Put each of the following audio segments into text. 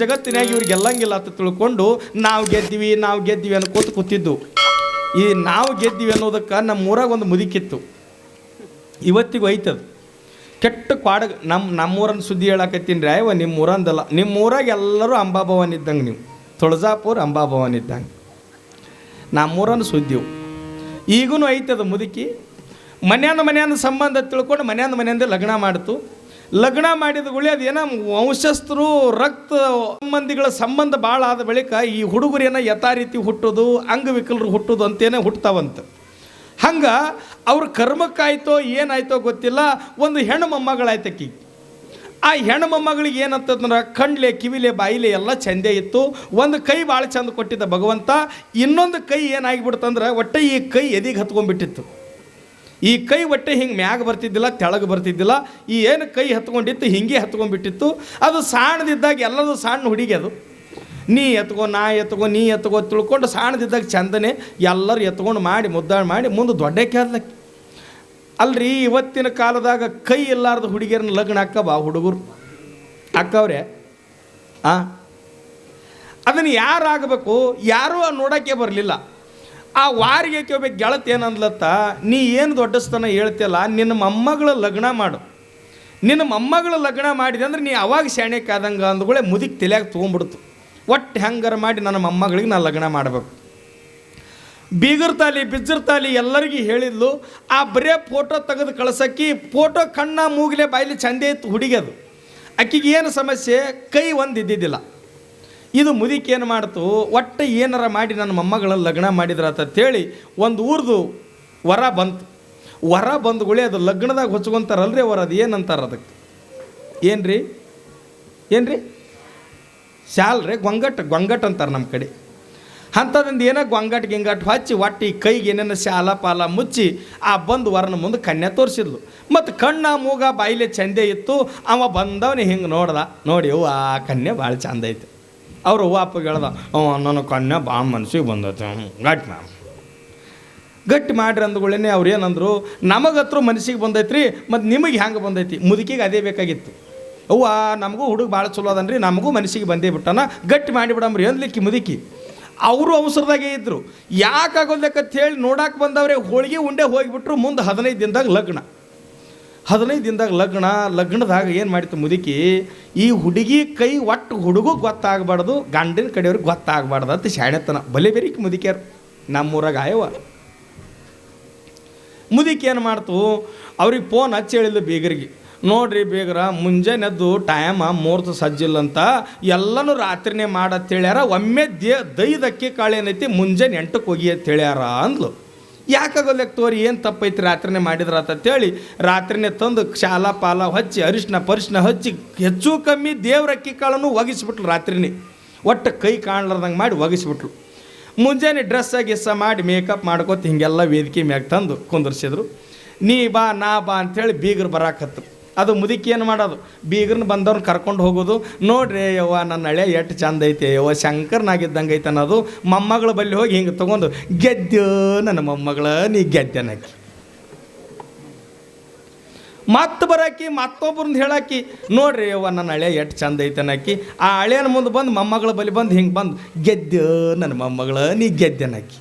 ಜಗತ್ತಿನಾಗ ಇವ್ರಿಗೆ ಗೆಲ್ಲಂಗಿಲ್ಲ ಅಂತ ತಿಳ್ಕೊಂಡು ನಾವು ಗೆದ್ದಿವಿ ನಾವು ಗೆದ್ದಿವಿ ಅನ್ಕೋತ ಕೂತಿದ್ದು. ಈ ನಾವು ಗೆದ್ದಿವಿ ಅನ್ನೋದಕ್ಕೆ ನಮ್ಮ ಊರಾಗ ಒಂದು ಮುದುಕಿತ್ತು. ಇವತ್ತಿಗೂ ಐತದ ಕೆಟ್ಟ ಕ್ವಾಡ ನಮ್ಮ ನಮ್ಮೂರನ್ನ ಸುದ್ದಿ ಹೇಳಕತ್ತೀನಿ ರೀ ಅಯ್ಯವ ನಿಮ್ಮ ಊರಂದಲ್ಲ. ನಿಮ್ಮ ಊರಾಗ ಎಲ್ಲರೂ ಅಂಬಾಭವನ್ ಇದ್ದಂಗೆ ನೀವು. ತುಳಜಾಪುರ ಅಂಬಾಭವನ್ ಇದ್ದಂಗೆ. ನಮ್ಮೂರನ್ನು ಸುದ್ದಿವು ಈಗೂ ಐತದ ಮುದುಕಿ. ಮನ್ಯಾನ ಮನ್ಯಾನ ಸಂಬಂಧ ತಿಳ್ಕೊಂಡು ಮನ್ಯಾನ ಮನೆಯಿಂದ ಲಗ್ನ ಮಾಡ್ತು. ಲಗ್ನ ಮಾಡಿದ ಗುಳಿ ಅದೇನೋ ವಂಶಸ್ಥರು, ರಕ್ತ ಸಂಬಂಧಿಗಳ ಸಂಬಂಧ ಭಾಳ ಆದ ಬಳಿಕ ಈ ಹುಡುಗರೇನ ಯಥಾ ರೀತಿ ಹುಟ್ಟೋದು, ಅಂಗವಿಕಲರು ಹುಟ್ಟೋದು ಅಂತೇನೆ ಹುಟ್ಟತಾವಂತ ಹಂಗೆ ಅವ್ರ ಕರ್ಮಕ್ಕಾಯ್ತೋ, ಏನಾಯ್ತೋ ಗೊತ್ತಿಲ್ಲ, ಒಂದು ಹೆಣ್ಣು ಮೊಮ್ಮಗಳಾಯ್ತಕ್ಕಿ ಆ ಹೆಣ್ಣು ಮೊಮ್ಮಗಳಿಗೆ ಏನಂತಂದ್ರೆ ಕಣ್ಲೆ ಕಿವಿಲೆ, ಬಾಯಿಲೆ ಎಲ್ಲ ಚಂದೆ ಇತ್ತು. ಒಂದು ಕೈ ಭಾಳ ಚಂದ ಕೊಟ್ಟಿದ್ದ ಭಗವಂತ, ಇನ್ನೊಂದು ಕೈ ಏನಾಗಿಬಿಡ್ತಂದ್ರೆ ಒಟ್ಟೆ ಈ ಕೈ ಎದಿಗೆ ಹತ್ಕೊಂಡ್ಬಿಟ್ಟಿತ್ತು. ಈ ಕೈ ಒಟ್ಟೆ ಹಿಂಗೆ ಮ್ಯಾಗ ಬರ್ತಿದ್ದಿಲ್ಲ, ತೆಳಗೆ ಬರ್ತಿದ್ದಿಲ್ಲ, ಈ ಏನು ಕೈ ಹತ್ಕೊಂಡಿತ್ತು, ಹಿಂಗೆ ಹತ್ಕೊಂಡ್ಬಿಟ್ಟಿತ್ತು, ಅದು ಸಣ್ಣದಿದ್ದಾಗ ಎಲ್ಲದೂ ಸಣ್ಣ ಹುಡುಗಿ ಅದು. ನೀ ಎತ್ಕೊ, ನಾ ಎತ್ಕೊ, ನೀ ಎತ್ಕೊ ತಿಳ್ಕೊಂಡು ಸಣ್ಣದಿದ್ದಾಗ ಚಂದನೆ ಎಲ್ಲರೂ ಎತ್ಕೊಂಡು ಮಾಡಿ, ಮುದ್ದಾಡಿ ಮಾಡಿ ಮುಂದೆ ದೊಡ್ಡ ಕೇಳಲಕ್ಕೆ ಅಲ್ರಿ, ಇವತ್ತಿನ ಕಾಲದಾಗ ಕೈ ಇಲ್ಲಾರ್ದ ಹುಡುಗಿಯರನ್ನ ಲಗ್ನ ಹಾಕವ ಹುಡುಗರು. ಅಕ್ಕವ್ರೆ ಆ? ಅದನ್ನು ಯಾರು ಆಗಬೇಕು ಯಾರೂ ನೋಡೋಕ್ಕೆ ಬರಲಿಲ್ಲ. ಆ ವಾರಿಗೆ ಕೇಳ್ಬೇಕು ಗೆಳತಿ ಏನಂದ್ಲತ್ತ, ನೀ ಏನು ದೊಡ್ಡಸ್ತನ ಹೇಳ್ತಿಯಲ್ಲ, ನಿನ್ನ ಮೊಮ್ಮಗಳ ಲಗ್ನ ಮಾಡು. ನಿನ್ನ ಮೊಮ್ಮಗಳ ಲಗ್ನ ಮಾಡಿದೆ ಅಂದ್ರೆ ನೀ ಅವಾಗ ಶಾಣೆಕಾದಂಗೆ ಅಂದ್ಗಳೇ ಮುದಿಗೆ ತಲೆಯಾಗ ತೊಗೊಂಡ್ಬಿಡ್ತು ಒಟ್ಟು ಹೆಂಗಾರ ಮಾಡಿ ನನ್ನ ಮೊಮ್ಮಗಳಿಗೆ ನಾನು ಲಗ್ನ ಮಾಡಬೇಕು. ಬೀಗರ್ ತಾಲಿ, ಬಿಜ್ಜರ್ ತಾಲಿ ಎಲ್ಲರಿಗೂ ಹೇಳಿದ್ಲು. ಆ ಬರೇ ಫೋಟೋ ತೆಗೆದು ಕಳ್ಸಕ್ಕಿ, ಫೋಟೋ ಕಣ್ಣ ಮೂಗಿಲೆ ಬಾಯಿಲಿ ಚಂದೆ ಇತ್ತು ಹುಡುಗಿ ಅದು ಆಕಿಗೆ ಏನು ಸಮಸ್ಯೆ? ಕೈ ಒಂದು ಇದ್ದಿದ್ದಿಲ್ಲ. ಇದು ಮುದಿಕೆ ಏನು ಮಾಡ್ತು? ಒಟ್ಟು ಏನಾರ ಮಾಡಿ ನನ್ನ ಮೊಮ್ಮಗಳ ಲಗ್ನ ಮಾಡಿದ್ರ ಅಂತೇಳಿ ಒಂದು ಊರ್ದು ವರ ಬಂತು. ವರ ಬಂದ್ಗಳೇ ಅದು ಲಗ್ನದಾಗ ಹೊಚ್ಕೊಂತಾರಲ್ರಿ ಅವರು, ಅದು ಏನಂತಾರೆ ಅದಕ್ಕೆ ಏನು ರೀ ಏನು ರೀ ಶಾಲ್ ರೀ ಗೊಂಗಟ್ ಗೊಂಗಟ್ ಅಂತಾರೆ ನಮ್ಮ ಕಡೆ. ಅಂಥದ್ದಿಂದ ಏನೋ ಗೊಂಗಟ್, ಗಿಂಗಟ್ ಹಚ್ಚಿ ಒಟ್ಟಿ ಕೈಗೆ ಏನೇನು ಶಾಲ ಪಾಲ ಮುಚ್ಚಿ ಆ ಬಂದು ವರನ ಮುಂದೆ ಕನ್ಯಾ ತೋರಿಸಿದ್ಲು. ಮತ್ತು ಕಣ್ಣ ಮೂಗ ಬಾಯಿಲೆ ಚಂದೆ ಇತ್ತು, ಅವ ಬಂದವನೇ ಹಿಂಗೆ ನೋಡ್ದ. ನೋಡಿ ಆ ಕನ್ಯೆ ಭಾಳ ಚಂದ ಐತೆ. ಅವ್ರು ಅವ್ವ ಅಪ್ಪಗೆ ಹೇಳ್ದ, ಅವ ನನ್ನ ಕನ್ಯಾ ಬಾ ಮನಸ್ಸಿಗೆ ಬಂದೈತೆ. ಗಟ್ ಮ್ಯಾಮ್. ಗಟ್ಟಿ ಮಾಡ್ರಿ ಅಂದ್ಗಳೇ ಅವ್ರು ಏನಂದ್ರು, ನಮಗತ್ರ ಮನಸ್ಸಿಗೆ ಬಂದೈತ್ರಿ, ಮತ್ತು ನಿಮಗೆ ಹೆಂಗೆ ಬಂದೈತಿ? ಮುದುಕಿಗೆ ಅದೇ ಬೇಕಾಗಿತ್ತು. ಅವ್ವ, ನಮಗೂ ಹುಡುಗ ಭಾಳ ಚಲೋ ಅದನ್ರಿ, ನಮಗೂ ಮನಸ್ಸಿಗೆ ಬಂದೇ ಬಿಟ್ಟಾನ, ಗಟ್ಟಿ ಮಾಡಿಬಿಡಮ್ರಿ ಅಂದ್ಲಿಕ್ಕೆ ಮುದುಕಿ. ಅವರು ಅವಸರದಾಗೆ ಇದ್ದರು ಯಾಕಾಗೋದಕ್ಕೆ ಹೇಳಿ ನೋಡಕ್ಕೆ ಬಂದವ್ರೆ, ಹೋಳಿಗೆ ಉಂಡೆ ಹೋಗಿಬಿಟ್ರು ಮುಂದೆ ಹದಿನೈದು ದಿನದಾಗ ಲಗ್ನ. ಹದಿನೈದು ದಿನದಾಗ ಲಗ್ನ, ಲಗ್ನದಾಗ ಏನು ಮಾಡಿತ್ತು ಮುದುಕಿ? ಈ ಹುಡುಗಿ ಕೈ ಒಟ್ಟು ಹುಡುಗ ಗೊತ್ತಾಗಬಾರ್ದು, ಗಂಡಿನ ಕಡೆಯವ್ರಿಗೆ ಗೊತ್ತಾಗಬಾರ್ದು ಅಂತ ಶಾಣೆತನ. ಬಲೆ ಬೆರಿಕೆ ಮುದುಕಿಯರು, ನಮ್ಮೂರಾಗ ಆಯವ ಮುದುಕಿ ಏನು ಮಾಡ್ತು? ಅವ್ರಿಗೆ ಫೋನ್ ಹಚ್ಚಿ ಹೇಳಿದ್ದು ಬೀಗರಿಗೆ. ನೋಡ್ರಿ ಬೇಗರ ಮುಂಜಾನೆ ಎದ್ದು ಟೈಮ ಮೂರ್ತ ಸಜ್ಜಿಲ್ಲ ಅಂತ ಎಲ್ಲನೂ ರಾತ್ರಿನೇ ಮಾಡತ್ತೇಳ್ಯಾರ, ಒಮ್ಮೆ ದೇ ದೈದ ಅಕ್ಕಿ ಕಾಳು ಏನೈತಿ ಮುಂಜಾನೆ ಎಂಟಕ್ಕೆ ಹೋಗಿ ಅಂತ ಹೇಳ್ಯಾರ ಅಂದ್ಲು. ಯಾಕಾಗೋಲ್ಯಾಕ ತೋರಿ, ಏನು ತಪ್ಪೈತಿ ರಾತ್ರಿನೇ ಮಾಡಿದ್ರ ಅಂತೇಳಿ ರಾತ್ರಿನೇ ತಂದು ಶಾಲ ಪಾಲ ಹಚ್ಚಿ, ಅರಿಶಿನ ಪರಿಶಿನ ಹಚ್ಚಿ, ಹೆಚ್ಚು ಕಮ್ಮಿ ದೇವ್ರ ಅಕ್ಕಿ ಕಾಳನ್ನು ಒಗಿಸ್ಬಿಟ್ಲು ರಾತ್ರಿನೇ. ಒಟ್ಟು ಕೈ ಕಾಣ್ಲಾರ್ದಂಗೆ ಮಾಡಿ ಒಗಿಸ್ಬಿಟ್ಲು. ಮುಂಜಾನೆ ಡ್ರೆಸ್ ಗಿಸ್ಸ ಮಾಡಿ ಮೇಕಪ್ ಮಾಡ್ಕೊತ ಹಿಂಗೆಲ್ಲ ವೇದಿಕೆ ಮ್ಯಾಗ ತಂದು ಕುಂದರ್ಸಿದ್ರು. ನೀ ಬಾ, ನಾ ಬಾ ಅಂಥೇಳಿ ಬೀಗರು ಬರಾಕತ್ತು ಅದು ಮುದುಕಿ ಏನು ಮಾಡೋದು? ಬೀಗರ್ನ ಬಂದವ್ರನ್ನ ಕರ್ಕೊಂಡು ಹೋಗೋದು. ನೋಡ್ರಿ ಯವ್ವ ನನ್ನ ಹಳೆ ಎಷ್ಟು ಚಂದ ಐತೆ ಯವ್ವ ಶಂಕರ್ನಾಗಿದ್ದಂಗೆ ಐತೆ ಅನ್ನೋದು. ಮೊಮ್ಮಗಳ ಬಲ್ಲಿ ಹೋಗಿ ಹಿಂಗೆ ತೊಗೊಂಡು, ಗೆದ್ದೆ, ನನ್ನ ಮೊಮ್ಮಗಳ, ನೀ ಗೆದ್ದೆನಕ್ಕಿ ಮತ್ತೆ ಬರಾಕಿ ಮತ್ತೊಬ್ಬರನ್ನ ಹೇಳಾಕಿ, ನೋಡ್ರಿ ಯವ್ವ ನನ್ನ ಹಳೆ ಎಷ್ಟು ಚಂದ ಐತೆ ಅನ್ನಕ್ಕಿ ಆ ಹಳೆಯನ ಮುಂದೆ ಬಂದು ಮೊಮ್ಮಗಳ ಬಳಿ ಬಂದು ಹಿಂಗೆ ಬಂದು, ಗೆದ್ದೆ, ನನ್ನ ಮೊಮ್ಮಗಳ, ನೀ ಗೆದ್ದೆನಕ್ಕಿ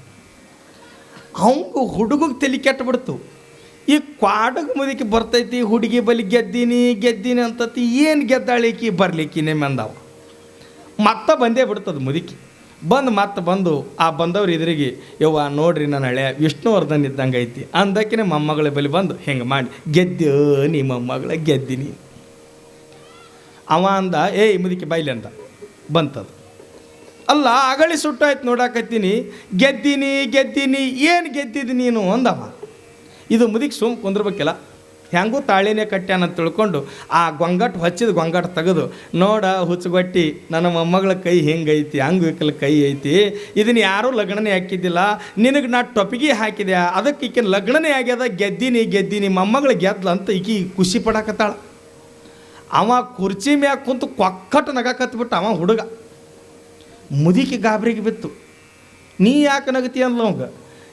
ಅವಂಗ ಹುಡುಗಗೆ ತಲೆ ಕೆಟ್ಟು ಬಿಡ್ತು. ಈ ಕ್ವಾಡಗ ಮುದುಕಿ ಬರ್ತೈತಿ, ಹುಡುಗಿ ಬಲಿ ಗೆದ್ದೀನಿ ಗೆದ್ದೀನಿ ಅಂತತಿ, ಏನು ಗೆದ್ದಾಳಿಕಿ ಬರ್ಲಿಕ್ಕಿ ನಿಮ್ಮ ಅಂದವ ಮತ್ತೆ ಬಂದೇ ಬಿಡ್ತದೆ ಮುದುಕಿ. ಬಂದು ಮತ್ತೆ ಬಂದು, ಆ ಬಂದವ್ರು ಇದ್ರಿಗೆ ಯವ್ವ ನೋಡ್ರಿ ನನ್ನ ಹಳೆ ವಿಷ್ಣುವರ್ಧನ್ ಇದ್ದಂಗೆ ಐತಿ, ಅಂದಕ್ಕೆ ಮೊಮ್ಮಗಳ ಬಲಿ ಬಂದು ಹೆಂಗೆ ಮಾಡಿ, ಗೆದ್ದು ನೀ ಮೊಮ್ಮಗಳ ಗೆದ್ದೀನಿ. ಅವ ಅಂದ, ಏಯ್ ಮುದುಕಿ ಬೈಲಿ ಅಂತ. ಬಂತದು. ಅಲ್ಲ ಅಗಳಿ ಸುಟ್ಟಾಯ್ತು ನೋಡಾಕತ್ತೀನಿ, ಗೆದ್ದೀನಿ ಗೆದ್ದೀನಿ, ಏನು ಗೆದ್ದಿದ್ದು ನೀನು ಅಂದವ. ಇದು ಮುದಿಗೆ ಸುಮ್ ಕುಂದ್ರಬೇಕಿಲ್ಲ. ಹೆಂಗೂ ತಾಳಿನೇ ಕಟ್ಟ್ಯಾನ ಅಂತ ತಿಳ್ಕೊಂಡು ಆ ಗೊಂಗಟ್ಟು ಹಚ್ಚಿದ ಗೊಂಗಟ್ಟು ತೆಗೆದು, ನೋಡ ಹುಚ್ಚುಗಟ್ಟಿ, ನನ್ನ ಮೊಮ್ಮಗಳ ಕೈ ಹೆಂಗೈತಿ, ಅಂಗವಿಕಲ ಕೈ ಐತಿ ಇದನ್ನ ಯಾರೂ ಲಗ್ನನೇ ಹಾಕಿದ್ದಿಲ್ಲ. ನಿನಗೆ ನಾ ಟೊಪಿಗೆ ಹಾಕಿದೆ, ಅದಕ್ಕೆ ಈಕಿನ ಲಗ್ನನೇ ಆಗ್ಯದ, ಗೆದ್ದೀನಿ ಗೆದ್ದೀನಿ, ಮೊಮ್ಮಗಳು ಗೆದ್ಲ ಅಂತ ಈಕಿ ಖುಷಿ ಪಡಕತ್ತಾಳ. ಅವ ಕುರ್ಚಿ ಮ್ಯಾಗ ಕುಂತು ಕೊಕ್ಕಟ್ಟು ನಗಾಕತ್ಬಿಟ್ಟು ಅವ ಹುಡುಗ. ಮುದುಕಿ ಗಾಬರಿಗೆ ಬಿತ್ತು. ನೀ ಯಾಕೆ ನಗತಿ ಅಂದ್ಲ ಅವಂಗ?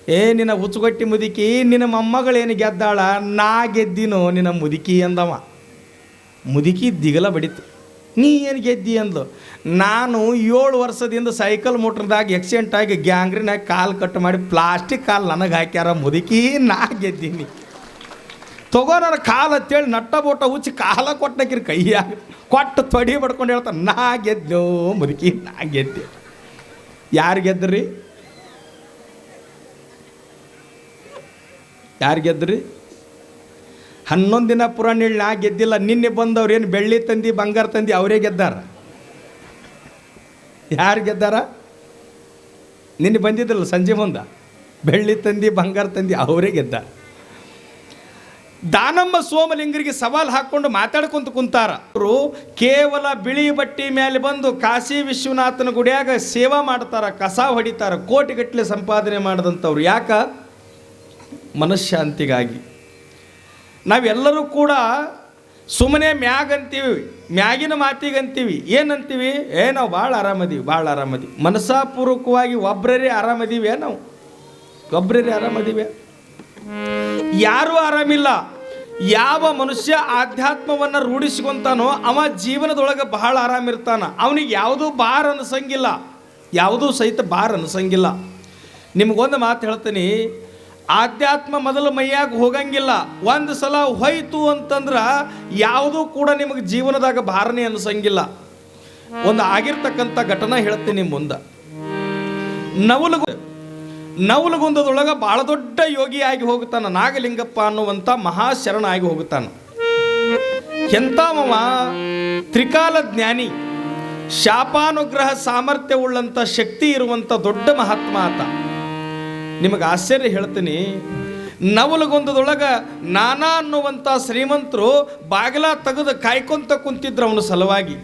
ಏ, ನಿನ್ನ ಹುಚ್ಚುಗಟ್ಟಿ ಮುದುಕಿ, ನಿನ್ನ ಮೊಮ್ಮಗಳೇನು ಗೆದ್ದಾಳ? ನಾ ಗೆದ್ದಿನೋ ನಿನ್ನ ಮುದುಕಿ ಅಂದವ. ಮುದುಕಿ ದಿಗಲ ಬಡಿತು. ನೀ ಏನು ಗೆದ್ದಿ ಅಂದ್ಲು? ನಾನು ಏಳು ವರ್ಷದಿಂದ ಸೈಕಲ್ ಮೋಟ್ರದಾಗ ಎಕ್ಸಿಡೆಂಟ್ ಆಗಿ ಗ್ಯಾಂಗ್ರಿನಾಗ ಕಾಲು ಕಟ್ ಮಾಡಿ ಪ್ಲಾಸ್ಟಿಕ್ ಕಾಲು ನನಗೆ ಹಾಕ್ಯಾರ. ಮುದುಕಿ, ನಾ ಗೆದ್ದೀನಿ. ತಗೋರ ಕಾಲು ಅಂತೇಳಿ ನಟ್ಟ ಬೋಟ ಉಚ್ಚಿ ಕಾಲ ಕೊಟ್ಟಕಿರಿ ಕೈಯಾಗ ಕೊಟ್ಟು ತೊಡಿ ಬಡ್ಕೊಂಡು ಹೇಳ್ತಾರೆ ನಾ ಗೆದ್ದೋ ಮುದುಕಿ, ನಾ ಗೆದ್ದೆ. ಯಾರು ಗೆದ್ರಿ? ಯಾರು ಗೆದ್ರಿ? ಹನ್ನೊಂದು ದಿನ ಪುರಾಣ ನಾ ಗೆದ್ದಿಲ್ಲ, ನಿನ್ನೆ ಬಂದವ್ರು ಏನು ಬೆಳ್ಳಿ ತಂದಿ, ಬಂಗಾರ ತಂದಿ ಅವರೇ ಗೆದ್ದಾರ? ಯಾರು ಗೆದ್ದಾರ? ನಿನ್ನೆ ಬಂದಿದ್ದಿಲ್ಲ ಸಂಜೆ ಮುಂದ? ಬೆಳ್ಳಿ ತಂದಿ, ಬಂಗಾರ ತಂದಿ ಅವರೇ ಗೆದ್ದಾರ. ದಾನಮ್ಮ ಸೋಮಲಿಂಗರಿಗೆ ಸವಾಲು ಹಾಕ್ಕೊಂಡು ಮಾತಾಡ್ಕೊಂತ ಕುಂತಾರ. ಅವರು ಕೇವಲ ಬಿಳಿ ಬಟ್ಟಿ ಮೇಲೆ ಬಂದು ಕಾಶಿ ವಿಶ್ವನಾಥನ ಗುಡಿಯಾಗ ಸೇವಾ ಮಾಡ್ತಾರ, ಕಸ ಹೊಡಿತಾರ ಕೋಟಿಗಟ್ಟಲೆ ಸಂಪಾದನೆ ಮಾಡಿದಂಥವ್ರು ಯಾಕ? ಮನಃಶಾಂತಿಗಾಗಿ. ನಾವೆಲ್ಲರೂ ಕೂಡ ಸುಮ್ಮನೆ ಮ್ಯಾಗ್ ಅಂತೀವಿ ಮ್ಯಾಗಿನ ಮಾತಿಗಂತೀವಿ. ಏನಂತೀವಿ? ಏ, ನಾವು ಭಾಳ ಆರಾಮದೀವಿ ಭಾಳ ಆರಾಮದೀವಿ. ಮನಸ್ಸಾಪೂರ್ವಕವಾಗಿ ಒಬ್ಬರೇ ಆರಾಮದೀವಿ ನಾವು. ಒಬ್ಬರೇ ಆರಾಮದೀವಿ. ಯಾರೂ ಆರಾಮಿಲ್ಲ. ಯಾವ ಮನುಷ್ಯ ಆಧ್ಯಾತ್ಮವನ್ನು ರೂಢಿಸ್ಕೊಂತಾನೋ ಅವ ಜೀವನದೊಳಗೆ ಬಹಳ ಆರಾಮಿರ್ತಾನ. ಅವನಿಗೆ ಯಾವುದೂ ಬಾರ್ ಅನ್ಸಂಗಿಲ್ಲ. ಯಾವುದೂ ಸಹಿತ ಬಾರ್ ಅನ್ನಿಸಂಗಿಲ್ಲ ನಿಮಗೊಂದು ಮಾತು ಹೇಳ್ತೀನಿ. ಆಧ್ಯಾತ್ಮ ಮೊದಲು ಮೈಯಾಗ ಹೋಗಂಗಿಲ್ಲ. ಒಂದು ಸಲ ಹೋಯ್ತು ಅಂತಂದ್ರೆ ಯಾವುದೂ ಕೂಡ ನಿಮಗೆ ಜೀವನದಾಗ ಭಾರನೆ ಅನ್ಸಂಗಿಲ್ಲ. ಒಂದು ಆಗಿರ್ತಕ್ಕಂಥ ಘಟನೆ ಹೇಳ್ತೀನಿ ಮುಂದೆ. ನವಲಗು, ನವಲಗುಂದದೊಳಗೆ ಭಾಳ ದೊಡ್ಡ ಯೋಗಿಯಾಗಿ ಹೋಗುತ್ತಾನ, ನಾಗಲಿಂಗಪ್ಪ ಅನ್ನುವಂಥ ಮಹಾಶರಣ ಆಗಿ ಹೋಗುತ್ತಾನ. ಎಂಥವ ತ್ರಿಕಾಲ ಜ್ಞಾನಿ, ಶಾಪಾನುಗ್ರಹ ಸಾಮರ್ಥ್ಯವುಳ್ಳಂಥ ಶಕ್ತಿ ಇರುವಂಥ ದೊಡ್ಡ ಮಹಾತ್ಮ ಆತ. ನಿಮಗೆ ಆಶ್ಚರ್ಯ ಹೇಳ್ತೀನಿ. ನವಲಗೊಂದದೊಳಗೆ ನಾನಾ ಅನ್ನುವಂಥ ಶ್ರೀಮಂತರು ಬಾಗಿಲ ತೆಗೆದು ಕಾಯ್ಕೊಂತ ಕುಂತಿದ್ರು ಅವನ ಸಲುವಾಗಿ.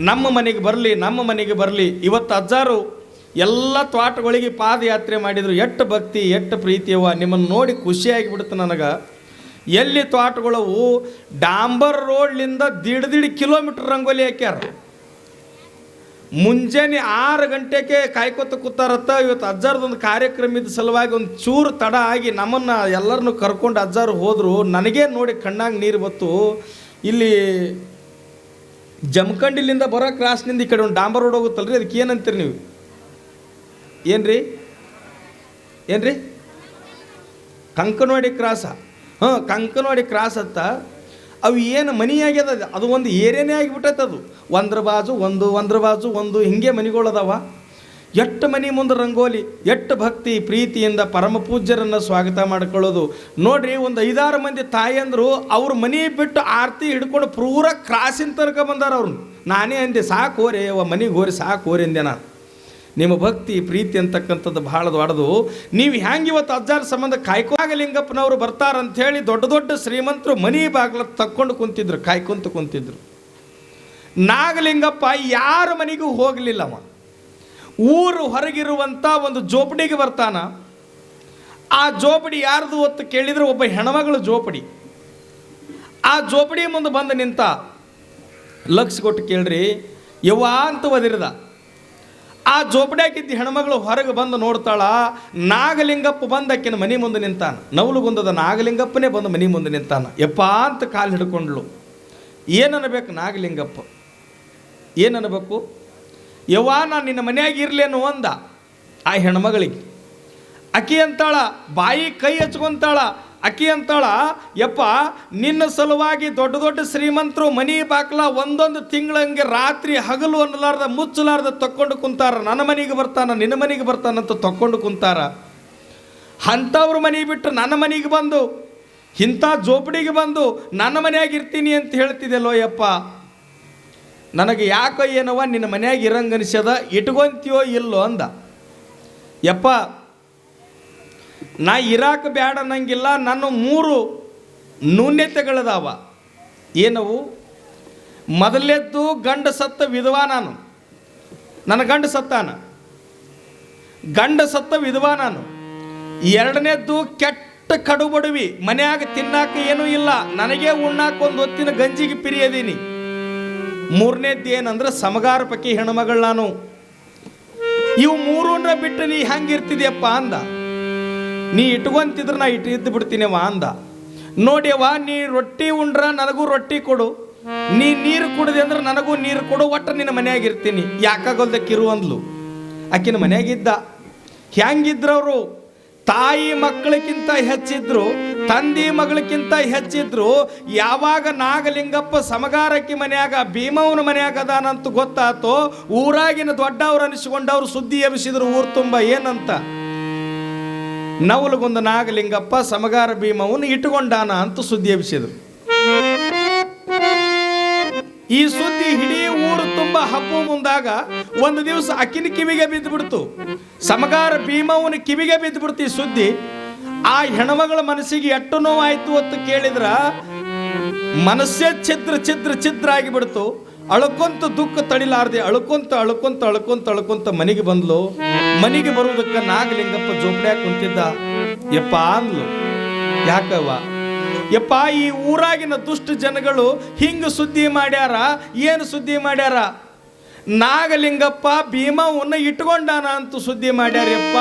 ನಮ್ಮ ಮನೆಗೆ ಬರಲಿ, ನಮ್ಮ ಮನೆಗೆ ಬರಲಿ. ಇವತ್ತು ಅಜ್ಜಾರು ಎಲ್ಲ ತ್ವಾಟಗಳಿಗೆ ಪಾದಯಾತ್ರೆ ಮಾಡಿದರು. ಎಷ್ಟು ಭಕ್ತಿ ಎಷ್ಟು ಪ್ರೀತಿಯವ ನಿಮ್ಮನ್ನು ನೋಡಿ ಖುಷಿಯಾಗಿ ಬಿಡುತ್ತೆ ನನಗೆ. ಎಲ್ಲಿ ತ್ವಾಟಗಳವು ಡಾಂಬರ್ ರೋಡ್ಲಿಂದ ದಿಡ್ ದಿಡ್ ಕಿಲೋಮೀಟ್ರ್ ರಂಗೋಲಿ ಹಾಕ್ಯಾರ. ಮುಂಜಾನೆ ಆರು ಗಂಟೆಗೆ ಕಾಯ್ಕೊತ ಕೂತಾರತ್ತ. ಇವತ್ತು ಅಜ್ಜಾರ್ದೊಂದು ಕಾರ್ಯಕ್ರಮ ಇದ್ದ ಸಲುವಾಗಿ ಒಂದು ಚೂರು ತಡ ಆಗಿ ನಮ್ಮನ್ನು ಎಲ್ಲರನ್ನು ಕರ್ಕೊಂಡು ಅಜ್ಜಾರು ಹೋದರು. ನನಗೇ ನೋಡಿ ಕಣ್ಣಾಗ ನೀರು ಬತ್ತು. ಇಲ್ಲಿ ಜಮಖಂಡಿಲಿಂದ ಬರೋ ಕ್ರಾಸ್ನಿಂದ ಈ ಕಡೆ ಒಂದು ಡಾಂಬರ್ ರೋಡ್ ಹೋಗುತ್ತಲ್ರಿ? ಅದಕ್ಕೆ ಏನಂತೀರಿ ನೀವು? ಏನ್ರಿ? ಏನ್ರಿ? ಕಂಕನವಾಡಿ ಕ್ರಾಸ. ಹಾಂ ಕಂಕನವಾಡಿ ಕ್ರಾಸ್ ಅಂತ. ಅವು ಏನು ಮನಿ ಆಗ್ಯದ ಅದು. ಒಂದು ಏರಿಯಾನೇ ಆಗಿಬಿಟ್ಟೈತೆ ಅದು. ಒಂದ್ರ ಬಾಜು, ಒಂದು, ಒಂದ್ರ ಬಾಜು, ಒಂದು ಹಿಂಗೆ ಮನಿಗಳದಾವ. ಎಷ್ಟು ಮನಿ ಮುಂದೆ ರಂಗೋಲಿ ಎಷ್ಟು ಭಕ್ತಿ, ಪ್ರೀತಿಯಿಂದ ಪರಮ ಪೂಜ್ಯರನ್ನು ಸ್ವಾಗತ ಮಾಡ್ಕೊಳ್ಳೋದು. ನೋಡ್ರಿ, ಒಂದು ಐದಾರು ಮಂದಿ ತಾಯಂದರು ಅವ್ರ ಮನೆ ಬಿಟ್ಟು ಆರತಿ ಹಿಡ್ಕೊಂಡು ಪೂರ ಕ್ರಾಸಿನ ತನಕ ಬಂದಾರ ಅವ್ರು. ನಾನೇ ಅಂದೆ, ಸಾಕು ಹೋರಿ ಅವ ಮನೆಗೆ ಹೋರಿ, ಸಾಕು ಹೋರಿ ಅಂದೆ ನಾನು. ನಿಮ್ಮ ಭಕ್ತಿ, ಪ್ರೀತಿ ಅಂತಕ್ಕಂಥದ್ದು ಭಾಳ ದೊಡ್ಡದು. ನೀವು ಹ್ಯಾಂಗೆ ಇವತ್ತು ಅಜ್ಜಾರ ಸಂಬಂಧ ಕಾಯ್ಕೋಗ ಲಿಂಗಪ್ಪನವರು ಬರ್ತಾರಂತ ಹೇಳಿ ದೊಡ್ಡ ದೊಡ್ಡ ಶ್ರೀಮಂತರು ಮನಿ ಬಾಗ್ಲ ತಕ್ಕೊಂಡು ಕುಂತಿದ್ರು, ಕಾಯ್ಕೊಂತ ಕುಂತಿದ್ರು. ನಾಗಲಿಂಗಪ್ಪ ಯಾರ ಮನೆಗೂ ಹೋಗಲಿಲ್ಲ ಅವ ಊರು ಹೊರಗಿರುವಂಥ ಒಂದು ಜೋಪಡಿಗೆ ಬರ್ತಾನ. ಆ ಜೋಪಡಿ ಯಾರ್ದು ಹೊತ್ತು ಕೇಳಿದ್ರೆ ಒಬ್ಬ ಹೆಣ್ಮಗಳು ಜೋಪಡಿ. ಆ ಜೋಪಡಿ ಮುಂದೆ ಬಂದು ನಿಂತ ಲಕ್ಷ ಕೊಟ್ಟು ಕೇಳ್ರಿ, ಯವ್ವ ಅಂತ ಒದಿರ್ದ. ಆ ಜೋಪಡ್ಯಾಕಿದ್ದ ಹೆಣ್ಮಗಳು ಹೊರಗೆ ಬಂದು ನೋಡ್ತಾಳ, ನಾಗಲಿಂಗಪ್ಪ ಬಂದು ಆಕಿನ ಮನೆ ಮುಂದೆ ನಿಂತಾನ. ನವಲುಗುಂದದ ನಾಗಲಿಂಗಪ್ಪನೇ ಬಂದು ಮನೆ ಮುಂದೆ ನಿಂತಾನ. ಎಪ್ಪ ಅಂತ ಕಾಲು ಹಿಡ್ಕೊಂಡ್ಳು. ಏನನ್ನಬೇಕು ನಾಗಲಿಂಗಪ್ಪ? ಏನನ್ನಬೇಕು ಯವ್ವ, ನಾನು ನಿನ್ನ ಮನ್ಯಾಗ ಇರಲೇನು ಅಂದ ಆ ಹೆಣ್ಮಗಳಿಗೆ. ಅಕ್ಕಿ ಅಂತಾಳ, ಬಾಯಿ ಕೈ ಹಚ್ಕೊಂತಾಳ ಅಕ್ಕಿ ಅಂತಾಳ, ಯಪ್ಪ, ನಿನ್ನ ಸಲುವಾಗಿ ದೊಡ್ಡ ದೊಡ್ಡ ಶ್ರೀಮಂತರು ಮನಿ ಬಾಕ್ಲ ಒಂದೊಂದು ತಿಂಗಳಂಗೆ ರಾತ್ರಿ ಹಗಲು ಅನ್ನಲಾರ್ದ, ಮುಚ್ಚಲಾರ್ದ ತಕ್ಕೊಂಡು ಕುಂತಾರ. ನನ್ನ ಮನೆಗೆ ಬರ್ತಾನ, ನಿನ್ನ ಮನೆಗೆ ಬರ್ತಾನಂತ ತಕ್ಕೊಂಡು ಕುಂತಾರ. ಅಂಥವ್ರ ಮನೆ ಬಿಟ್ಟು ನನ್ನ ಮನೆಗೆ ಬಂದು, ಇಂಥ ಜೋಪಡಿಗೆ ಬಂದು ನನ್ನ ಮನೆಯಾಗ ಇರ್ತೀನಿ ಅಂತ ಹೇಳ್ತಿದ್ದೆಲ್ಲೋ ಯಪ್ಪ. ನನಗೆ ಯಾಕೋ ಏನವ ನಿನ್ನ ಮನ್ಯಾಗ ಇರಂಗನಿಸ್ಯದ ಇಟ್ಕೊಂತೀಯೋ ಇಲ್ಲೋ ಅಂದ. ಯಪ್ಪ ನಾ ಇರಾಕ ಬ್ಯಾಡ ಅನ್ನಂಗಿಲ್ಲ, ನನ್ನ ಮೂರು ನ್ಯೂನ್ಯತೆಗಳದಾವ ಏನವು? ಮೊದಲೆದ್ದು ಗಂಡ ಸತ್ತ ವಿಧವಾ ನಾನು. ನನ್ನ ಗಂಡ ಸತ್ತಾನ? ಗಂಡ ಸತ್ತ ವಿಧವಾ ನಾನು. ಎರಡನೇದ್ದು ಕೆಟ್ಟ ಕಡು ಬಡವಿ ಮನ್ಯಾಗ ತಿನ್ನಾಕ ಏನೂ ಇಲ್ಲ, ನನಗೆ ಉಣ್ಣಾಕ ಒಂದು ಹೊತ್ತಿನ ಗಂಜಿಗೆ ಪಿರಿಯದೀನಿ. ಮೂರನೇದ್ದು ಏನಂದ್ರೆ ಸಮಗಾರ ಪಕ್ಕಿ ಹೆಣ್ಮಗಳು ನಾನು. ಇವು ಮೂರನ್ನ ಬಿಟ್ಟು ನೀ ಹೆಂಗಿರ್ತಿದ್ಯಪ್ಪ ಅಂದ. ನೀ ಇಟ್ಕೊಂತಿದ್ರೆ ನಾ ಇಟ್ಟು ಇದ್ದು ಬಿಡ್ತೀನವ ಅಂದ. ನೋಡ್ಯವ ನೀ ರೊಟ್ಟಿ ಉಂಡ್ರ ನನಗೂ ರೊಟ್ಟಿ ಕೊಡು. ನೀ ನೀರು ಕುಡಿದೆ ಅಂದ್ರೆ ನನಗೂ ನೀರು ಕೊಡು, ಒಟ್ಟು ನಿನ್ನ ಮನೆಯಾಗಿರ್ತೀನಿ ಇರ್ತೀನಿ. ಯಾಕಾಗಲ್ದಕ್ಕಿರು ಅಂದ್ಲು. ಆಕಿನ ಮನೆಯಾಗಿದ್ದ. ಹೆಂಗಿದ್ರವರು ತಾಯಿ ಮಕ್ಕಳಿಗಿಂತ ಹೆಚ್ಚಿದ್ರು, ತಂದಿ ಮಗಳಿಗಿಂತ ಹೆಚ್ಚಿದ್ರು, ಯಾವಾಗ ನಾಗಲಿಂಗಪ್ಪ ಸಮಗಾರಕ್ಕೆ ಮನೆಯಾಗ ಭೀಮವನ ಮನ್ಯಾಗ ಅದಾನಂತ ಗೊತ್ತಾತೋ, ಊರಾಗಿನ ದೊಡ್ಡವ್ರು ಅನಿಸಿಕೊಂಡವ್ರು ಸುದ್ದಿ ಎಬ್ಸಿದ್ರು ಊರು ತುಂಬ ಏನಂತ? ನವಲಗುಂದ ನಾಗಲಿಂಗಪ್ಪ ಸಮಗಾರ ಭೀಮವನ್ನು ಇಟ್ಟುಕೊಂಡಾನ ಅಂತ ಸುದ್ದಿ ಎಬ್ಬಿಸಿದರು. ಈ ಸುದ್ದಿ ಇಡೀ ಊರು ತುಂಬ ಹಬ್ಬ ಮುಂದಾಗ ಒಂದು ದಿವಸ ಅಕ್ಕಿನ ಕಿವಿಗೆ ಬಿದ್ದುಬಿಡ್ತು. ಸಮಗಾರ ಭೀಮವನ ಕಿವಿಗೆ ಬಿದ್ದುಬಿಡ್ತು ಈ ಸುದ್ದಿ. ಆ ಹೆಣ್ಮಗಳ ಮನಸ್ಸಿಗೆ ಎಷ್ಟು ನೋವಾಯ್ತು ಅಂತ ಕೇಳಿದ್ರ ಮನಸ್ಸೇ ಛಿದ್ರ ಛಿದ್ರ ಛಿದ್ರ ಆಗಿಬಿಡ್ತು. ಅಳ್ಕೊಂತ ದುಃಖ ತಡಿಲಾರ್ದೆ ಅಳ್ಕೊಂತ ಅಳ್ಕೊಂತ ಅಳ್ಕೊಂತ ಅಳ್ಕೊಂತ ಮನೆಗೆ ಬಂದ್ಲು. ಮನೆಗೆ ಬರುವುದಕ್ಕೆ ನಾಗಲಿಂಗಪ್ಪ ಜೋಪಡ್ಯಾಗ ಕುಂತಿದ್ದ. ಯಪ್ಪ ಅಂದ್ಲು. ಯಾಕವ್ವ? ಯಪ್ಪ, ಈ ಊರಾಗಿನ ದುಷ್ಟ ಜನಗಳು ಹಿಂಗ ಸುದ್ದಿ ಮಾಡ್ಯಾರ, ಏನು ಸುದ್ದಿ ಮಾಡ್ಯಾರ? ನಾಗಲಿಂಗಪ್ಪ ಭೀಮವನ್ನ ಇಟ್ಕೊಂಡಾನ ಅಂತ ಸುದ್ದಿ ಮಾಡ್ಯಾರಪ್ಪ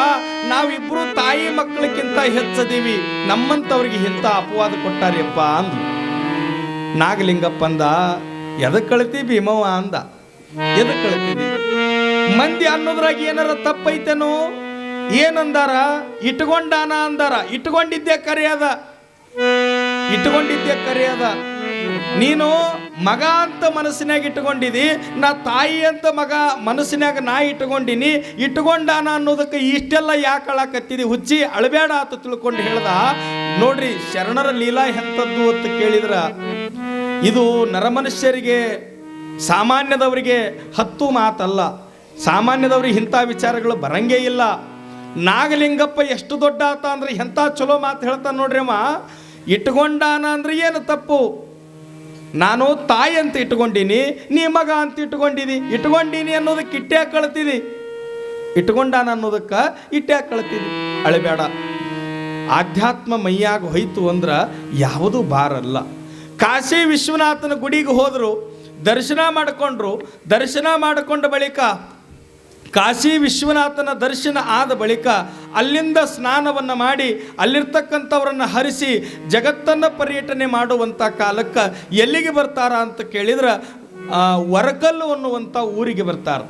ನಾವಿಬ್ರು ತಾಯಿ ಮಕ್ಕಳಕ್ಕಿಂತ ಹೆಚ್ಚದೀವಿ. ನಮ್ಮಂತವ್ರಿಗೆ ಇಂಥ ಅಪವಾದ ಕೊಟ್ಟಾರ್ಯಪ್ಪ ಅಂದ್ಲು. ನಾಗಲಿಂಗಪ್ಪ ಅಂದ ಎದಕ್ ಕಳಿತಿ ಭೀಮವ್ವ ಅಂದ? ಎದಕ್ಕೆ ಕಳ್ತಿದಿ ಮಂದಿ ಅನ್ನೋದ್ರಾಗ ಏನಾರ ತಪ್ಪೈತೇನೋ? ಏನಂದಾರ? ಇಟ್ಕೊಂಡಾನ ಅಂದಾರ. ಇಟ್ಕೊಂಡಿದ್ದೆ ಕರೆಯದ ಇಟ್ಕೊಂಡಿದ್ದೆ ಕರೆಯದ ನೀನು ಮಗ ಅಂತ ಮನಸ್ಸಿನಾಗ ಇಟ್ಕೊಂಡಿದಿ ನಾ ತಾಯಿ ಅಂತ ಮಗ ಮನಸ್ಸಿನಾಗ ನಾ ಇಟ್ಟುಕೊಂಡಿನಿ ಇಟ್ಕೊಂಡಾನ ಅನ್ನೋದಕ್ಕೆ ಇಷ್ಟೆಲ್ಲ ಯಾಕೆ ಅಳಕತ್ತಿದಿ? ಹುಚ್ಚಿ ಅಳಬೇಡ ಅಂತ ತಿಳ್ಕೊಂಡು ಹೇಳ್ದ, ನೋಡ್ರಿ ಶರಣರ ಲೀಲಾ ಎಂಥದ್ದು ಅಂತ ಕೇಳಿದ್ರ, ಇದು ನರಮನುಷ್ಯರಿಗೆ, ಸಾಮಾನ್ಯದವರಿಗೆ ಹತ್ತು ಮಾತಲ್ಲ. ಸಾಮಾನ್ಯದವ್ರಿಗೆ ಇಂಥ ವಿಚಾರಗಳು ಬರಂಗೇ ಇಲ್ಲ. ನಾಗಲಿಂಗಪ್ಪ ಎಷ್ಟು ದೊಡ್ಡ ಆತ ಅಂದ್ರೆ ಎಂಥ ಚಲೋ ಮಾತು ಹೇಳ್ತಾನೆ ನೋಡ್ರಿ ಅಮ್ಮ ಇಟ್ಕೊಂಡಾನ ಅಂದ್ರೆ ಏನು ತಪ್ಪು? ನಾನು ತಾಯಿ ಅಂತ ಇಟ್ಕೊಂಡಿನಿ ನೀ ಮಗ ಅಂತ ಇಟ್ಕೊಂಡಿದಿ ಇಟ್ಕೊಂಡಿನಿ ಅನ್ನೋದಕ್ಕೆ ಇಟ್ಟೆ ಕಳ್ತೀನಿ ಇಟ್ಕೊಂಡಾನ ಅನ್ನೋದಕ್ಕೆ ಇಟ್ಟೆ ಕಳ್ತೀನಿ ಅಳಬೇಡ. ಆಧ್ಯಾತ್ಮ ಮೈಯಾಗ ಹೋಯ್ತು ಅಂದ್ರೆ ಯಾವುದೂ ಬಾರಲ್ಲ ಕಾಶಿ ವಿಶ್ವನಾಥನ ಗುಡಿಗೆ ಹೋದರು, ದರ್ಶನ ಮಾಡಿಕೊಂಡ್ರು, ದರ್ಶನ ಮಾಡಿಕೊಂಡ ಬಳಿಕ ಕಾಶಿ ವಿಶ್ವನಾಥನ ದರ್ಶನ ಆದ ಬಳಿಕ ಅಲ್ಲಿಂದ ಸ್ನಾನವನ್ನು ಮಾಡಿ ಅಲ್ಲಿರ್ತಕ್ಕಂಥವರನ್ನು ಹರಿಸಿ ಜಗತ್ತನ್ನು ಪರ್ಯಟನೆ ಮಾಡುವಂಥ ಕಾಲಕ್ಕೆ ಎಲ್ಲಿಗೆ ಬರ್ತಾರ ಅಂತ ಕೇಳಿದ್ರೆ ವರಕಲ್ಲು ಅನ್ನುವಂಥ ಊರಿಗೆ ಬರ್ತಾರೆ.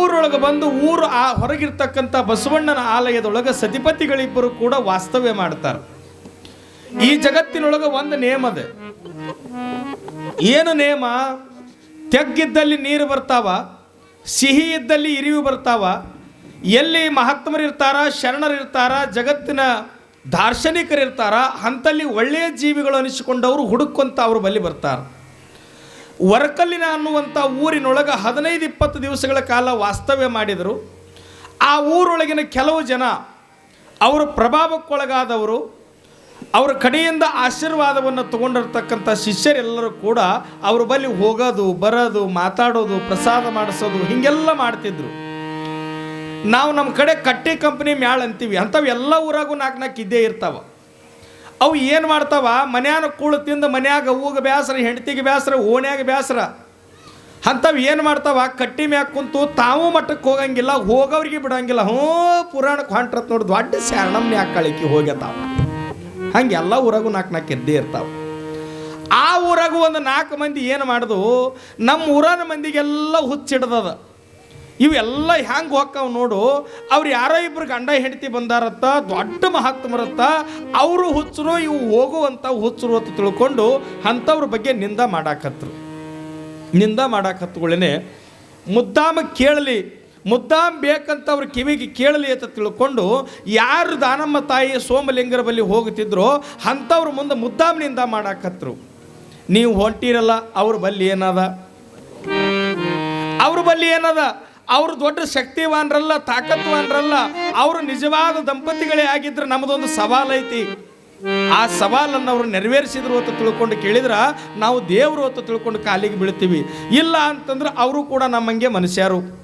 ಊರೊಳಗೆ ಬಂದು ಊರು ಆ ಹೊರಗಿರ್ತಕ್ಕಂಥ ಬಸವಣ್ಣನ ಆಲಯದೊಳಗೆ ಸತಿಪತಿಗಳಿಬ್ಬರು ಕೂಡ ವಾಸ್ತವ್ಯ ಮಾಡ್ತಾರೆ. ಈ ಜಗತ್ತಿನೊಳಗೆ ಒಂದು ನೇಮ ಅದೆ. ಏನು ನೇಮ? ತೆಗ್ಗಿದ್ದಲ್ಲಿ ನೀರು ಬರ್ತಾವ. ಸಿಹಿ ಇದ್ದಲ್ಲಿ ಇರಿವು ಬರ್ತಾವ. ಎಲ್ಲಿ ಮಹಾತ್ಮರು ಶರಣರಿರ್ತಾರ, ಜಗತ್ತಿನ ದಾರ್ಶನಿಕರಿರ್ತಾರ, ಅಂಥಲ್ಲಿ ಒಳ್ಳೆಯ ಜೀವಿಗಳು ಅನಿಸಿಕೊಂಡವರು ಹುಡುಕೊಂತ ಅವರು ಬಲಿ ಬರ್ತಾರೆ. ವರಕಲ್ಲಿನ ಅನ್ನುವಂಥ ಊರಿನೊಳಗೆ ಹದಿನೈದು ಇಪ್ಪತ್ತು ದಿವಸಗಳ ಕಾಲ ವಾಸ್ತವ್ಯ ಮಾಡಿದರು. ಆ ಊರೊಳಗಿನ ಕೆಲವು ಜನ ಅವರು ಪ್ರಭಾವಕ್ಕೊಳಗಾದವರು ಅವರ ಕಡೆಯಿಂದ ಆಶೀರ್ವಾದವನ್ನು ತಗೊಂಡಿರ್ತಕ್ಕಂಥ ಶಿಷ್ಯರೆಲ್ಲರೂ ಕೂಡ ಅವ್ರ ಬಳಿ ಹೋಗೋದು, ಬರೋದು, ಮಾತಾಡೋದು, ಪ್ರಸಾದ ಮಾಡಿಸೋದು, ಹೀಗೆಲ್ಲ ಮಾಡ್ತಿದ್ರು. ನಾವು ನಮ್ಮ ಕಡೆ ಕಟ್ಟಿ ಕಂಪ್ನಿ ಮ್ಯಾಳ ಅಂತೀವಿ. ಅಂಥವು ಎಲ್ಲ ಊರಾಗೂ ನಾಲ್ಕು ನಾಲ್ಕು ಇದ್ದೇ ಇರ್ತಾವ. ಅವು ಏನು ಮಾಡ್ತಾವ? ಮನ್ಯಾನ ಕೂಳು ತಿಂದು ಮನ್ಯಾಗ ಹೂಗ ಬೇಸರ ಹೆಂಡತಿಗೆ ಬೇಸರ ಓಣ್ಯಾಗ ಬೇಸರ ಅಂಥವು ಏನು ಮಾಡ್ತಾವ? ಕಟ್ಟಿ ಮ್ಯಾಗ ಕುಂತು ತಾವು ಮಟ್ಟಕ್ಕೆ ಹೋಗಂಗಿಲ್ಲ ಹೋಗೋರಿಗೆ ಬಿಡೋಂಗಿಲ್ಲ. ಹ್ಞೂ ಪುರಾಣಕ್ಕೆ ಹೊಂಟ್ರತ್ ನೋಡಿ, ದೊಡ್ಡ ಶರಣಮ್ನ ಕಳಿಕೆ ಹೋಗ್ಯತಾವ? ಹಂಗೆ ಎಲ್ಲ ಊರಾಗೂ ನಾಲ್ಕು ನಾಲ್ಕು ಎದ್ದೇ ಇರ್ತಾವೆ. ಆ ಊರಾಗೂ ಒಂದು ನಾಲ್ಕು ಮಂದಿ ಏನು ಮಾಡ್ದು, ನಮ್ಮ ಊರನ ಮಂದಿಗೆಲ್ಲ ಹುಚ್ಚಿಡ್ದದ. ಇವೆಲ್ಲ ಹ್ಯಾಂಗೆ ಹೋಗ್ತಾವ ನೋಡು, ಅವ್ರು ಯಾರೋ ಇಬ್ರು ಗಂಡ ಹೆಂಡತಿ ಬಂದಾರತ್ತ, ದೊಡ್ಡ ಮಹಾತ್ಮರತ್ತ, ಅವರು ಹುಚ್ಚರು, ಇವು ಹೋಗುವಂಥ ಹುಚ್ಚರು ಅಂತ ತಿಳ್ಕೊಂಡು ಅಂಥವ್ರ ಬಗ್ಗೆ ನಿಂದ ಮಾಡಾಕತ್ರು. ನಿಂದ ಮಾಡಾಕತ್ಗಳೇ ಮುದ್ದಾಮ ಕೇಳಲಿ ಮುದ್ದಾಮ್ ಬೇಕಂತ ಅವ್ರ ಕಿವಿಗೆ ಕೇಳಲಿ ಅಂತ ತಿಳ್ಕೊಂಡು ಯಾರು ದಾನಮ್ಮ ತಾಯಿ ಸೋಮಲಿಂಗರ ಬಳಿ ಹೋಗುತ್ತಿದ್ರೋ ಅಂಥವ್ರ ಮುಂದೆ ಮುದ್ದಾಮ್ನಿಂದ ಮಾಡಾಕತ್ರು. ನೀವು ಹೊಂಟಿರಲ್ಲ, ಅವ್ರ ಬಲ್ಲಿ ಏನದ? ಅವ್ರ ಬಲ್ಲಿ ಏನದ? ಅವರು ದೊಡ್ಡ ಶಕ್ತಿವಾನ್ರಲ್ಲ, ತಾಕತ್ವಾನ್ರಲ್ಲ, ಅವರು ನಿಜವಾದ ದಂಪತಿಗಳೇ ಆಗಿದ್ರೆ ನಮ್ಮದೊಂದು ಸವಾಲೈತಿ ಆ ಸವಾಲನ್ನು ಅವರು ನೆರವೇರಿಸಿದ್ರು ಅಂತ ತಿಳ್ಕೊಂಡು ಕೇಳಿದ್ರ, ನಾವು ದೇವರು ಅಂತ ತಿಳ್ಕೊಂಡು ಕಾಲಿಗೆ ಬೀಳ್ತೀವಿ. ಇಲ್ಲ ಅಂತಂದ್ರೆ ಅವರು ಕೂಡ ನಮ್ಮಂಗೆ ಮನುಷ್ಯರು.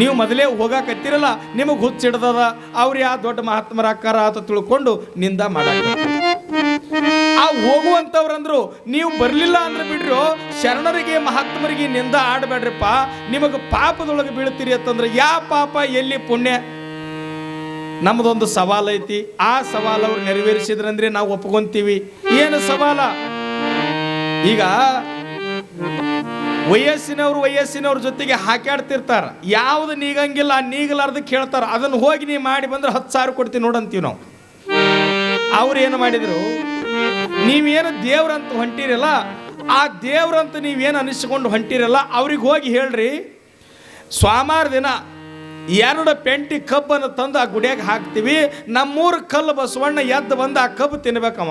ನೀವು ಮೊದಲೇ ಹೋಗಾಕತ್ತಿರಲ್ಲ, ನಿಮಗೆ ಹುಚ್ಚಿಡ್ದದ ಅವ್ರು ಯಾವ ದೊಡ್ಡ ಮಹಾತ್ಮರ ಮಹಾತ್ಮರಾಕಾರ ಅಂತ ತಿಳ್ಕೊಂಡು ನಿಂದ ಮಾಡಾಕ ಆ ಹೋಗುವಂಥವ್ರಂದ್ರು ನೀವು ಬರಲಿಲ್ಲ ಅಂದ್ರೆ ಬಿಡ್ರು ಶರಣರಿಗೆ, ಮಹಾತ್ಮರಿಗೆ ನಿಂದ ಆಡಬೇಡ್ರಿಪ್ಪ. ನಿಮಗೆ ಪಾಪದೊಳಗೆ ಬೀಳ್ತೀರಿ ಅಂತಂದ್ರೆ, ಯಾ ಪಾಪ, ಎಲ್ಲಿ ಪುಣ್ಯ? ನಮ್ಮದೊಂದು ಸವಾಲ್ ಐತಿ. ಆ ಸವಾಲ್ ಅವ್ರು ನೆರವೇರಿಸಿದ್ರಂದ್ರೆ ನಾವು ಒಪ್ಕೊಂತೀವಿ. ಏನು ಸವಾಲ? ಈಗ ವಯಸ್ಸಿನವ್ರು ವಯಸ್ಸಿನವ್ರ ಜೊತೆಗೆ ಹಾಕ್ಯಾಡ್ತಿರ್ತಾರೆ. ಯಾವ್ದು ನೀಗಂಗಿಲ್ಲ ಆ ಕೇಳ್ತಾರ, ಅದನ್ನು ಹೋಗಿ ನೀ ಮಾಡಿ ಬಂದ್ರೆ ಹತ್ತು ಸಾವಿರ ಕೊಡ್ತೀವಿ ನೋಡಂತೀವಿ ನಾವು. ಅವ್ರು ಏನು ಮಾಡಿದ್ರು, ನೀವೇನು ದೇವ್ರಂತ ಹೊಂಟಿರಲ್ಲ, ಆ ದೇವ್ರಂತ ನೀವೇನು ಅನಿಸ್ಕೊಂಡು ಹೊಂಟಿರಲ್ಲ, ಅವ್ರಿಗೆ ಹೋಗಿ ಹೇಳ್ರಿ, ಸ್ವಾಮಾರ ದಿನ ಎರಡು ಪೆಂಟಿ ಕಬ್ಬನ್ನು ತಂದು ಆ ಗುಡಿಯಾಗ ಹಾಕ್ತೀವಿ, ನಮ್ಮೂರು ಕಲ್ಲು ಬಸವಣ್ಣ ಎದ್ದು ಬಂದು ಆ ಕಬ್ಬು ತಿನ್ಬೇಕವ.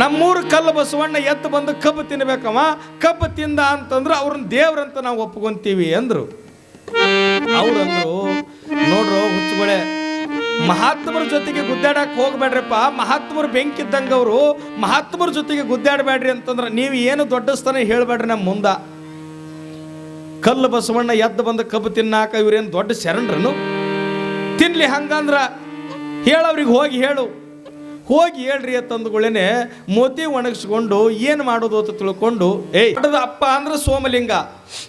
ನಮ್ಮೂರು ಕಲ್ಲು ಬಸವಣ್ಣ ಎದ್ದು ಬಂದು ಕಬ್ಬು ತಿನ್ಬೇಕವ, ಕಬ್ಬು ತಿಂದ ಅಂತಂದ್ರೆ ಅವ್ರನ್ನ ದೇವ್ರಂತ ನಾವು ಒಪ್ಕೊಂತೀವಿ ಅಂದ್ರು. ಅವ್ರಂದ್ರು, ನೋಡ್ರು ಹುಚ್ಚುಗಳೆ, ಮಹಾತ್ಮರ ಜೊತೆಗೆ ಗುದ್ದಾಡಕ್ ಹೋಗ್ಬೇಡ್ರಪ್ಪ, ಮಹಾತ್ಮರು ಬೆಂಕಿದ್ದಂಗೆ ಅವರು, ಮಹಾತ್ಮರ ಜೊತೆಗೆ ಗುದ್ದಾಡಬೇಡ್ರಿ ಅಂತಂದ್ರೆ ನೀವು ಏನು ದೊಡ್ಡ ಸ್ಥಾನ ಹೇಳ್ಬೇಡ್ರಿ ನಮ್ಮ ಮುಂದ. ಕಲ್ಲು ಬಸವಣ್ಣ ಎದ್ದು ಬಂದ ಕಬ್ಬು ತಿನ್ನಾಕ ಇವ್ರೇನು ದೊಡ್ಡ ಶರಣರನು ತಿನ್ಲಿ ಹಂಗಂದ್ರ ಹೇಳವ್ರಿಗೆ ಹೋಗಿ ಹೇಳು. ಹೋಗಿ ಹೇಳ್ರಿ ಅಂತಂದುಗಳೇನೆ ಮೋತಿ ಒಣಗಿಸ್ಕೊಂಡು ಏನು ಮಾಡೋದು ಅಂತ ತಿಳ್ಕೊಂಡು, ಏಯ್ ಅಪ್ಪ ಅಂದ್ರೆ ಸೋಮಲಿಂಗ.